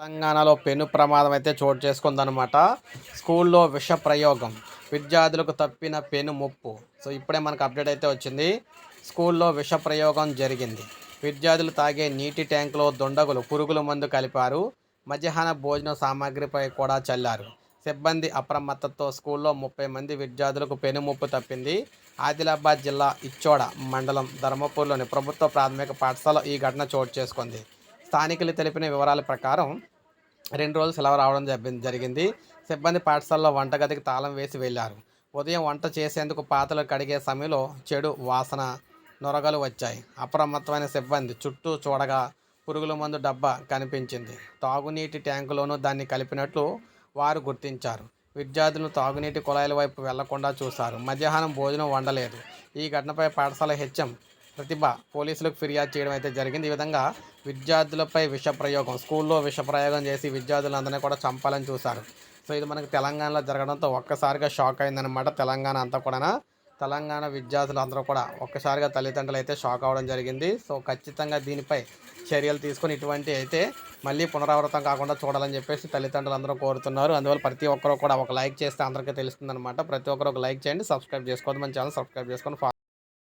తెలంగాణలో పెను ప్రమాదం అయితే చోటు చేసుకుందనమాట స్కూల్లో విష ప్రయోగం. విద్యార్థులకు తప్పిన పెను ముప్పు. సో ఇప్పుడే మనకు అప్డేట్ అయితే వచ్చింది. స్కూల్లో విష ప్రయోగం జరిగింది. విద్యార్థులు తాగే నీటి ట్యాంకులో దొండగులు పురుగుల మందు కలిపారు. మధ్యాహ్న భోజన సామాగ్రిపై కూడా చల్లారు. సిబ్బంది అప్రమత్తతో స్కూల్లో ముప్పై మంది విద్యార్థులకు పెనుముప్పు తప్పింది. ఆదిలాబాద్ జిల్లా ఇచ్చోడ మండలం ధర్మపూర్లోని ప్రభుత్వ ప్రాథమిక పాఠశాల ఈ ఘటన చోటు చేసుకుంది. స్థానికులు తెలిపిన వివరాల ప్రకారం రెండు రోజులు సెలవు రావడం జరిగింది. సిబ్బంది పాఠశాలలో వంటగదికి తాళం వేసి వెళ్ళారు. ఉదయం వంట చేసేందుకు పాత్రలు కడిగే సమయంలో చెడు వాసన నొరగలు వచ్చాయి. అప్రమత్తమైన సిబ్బంది చుట్టూ చూడగా పురుగుల మందు డబ్బా కనిపించింది. తాగునీటి ట్యాంకులోనూ దాన్ని కలిపినట్లు వారు గుర్తించారు. విద్యార్థులను తాగునీటి కుళాయిల వైపు వెళ్ళకుండా చూశారు. మధ్యాహ్నం భోజనం వండలేదు. ఈ ఘటనపై పాఠశాల హెచ్ఎం ప్రతిభ పోలీసులకు ఫిర్యాదు చేయడం అయితే జరిగింది. ఈ విధంగా విద్యార్థులపై విషప్రయోగం స్కూల్లో విష ప్రయోగం చేసి విద్యార్థులందరినీ కూడా చంపాలని చూశారు. సో ఇది మనకు తెలంగాణలో జరగడంతో ఒక్కసారిగా షాక్ అయిందనమాట తెలంగాణ అంతా కూడా తెలంగాణ విద్యార్థులు అందరూ కూడా ఒక్కసారిగా తల్లిదండ్రులు అయితే షాక్ అవ్వడం జరిగింది. సో ఖచ్చితంగా దీనిపై చర్యలు తీసుకొని ఇటువంటి అయితే మళ్ళీ పునరావృతం కాకుండా చూడాలని చెప్పేసి తల్లిదండ్రులు అందరూ కోరుతున్నారు. అందువల్ల ప్రతి ఒక్కరూ కూడా ఒక లైక్ చేస్తే అందరికీ తెలుస్తుందన్నమాట. ప్రతి ఒక్కరు ఒక లైక్ చేయండి సబ్స్క్రైబ్ చేసుకోవద్దు మన ఛానల్ సబ్స్క్రైబ్ చేసుకొని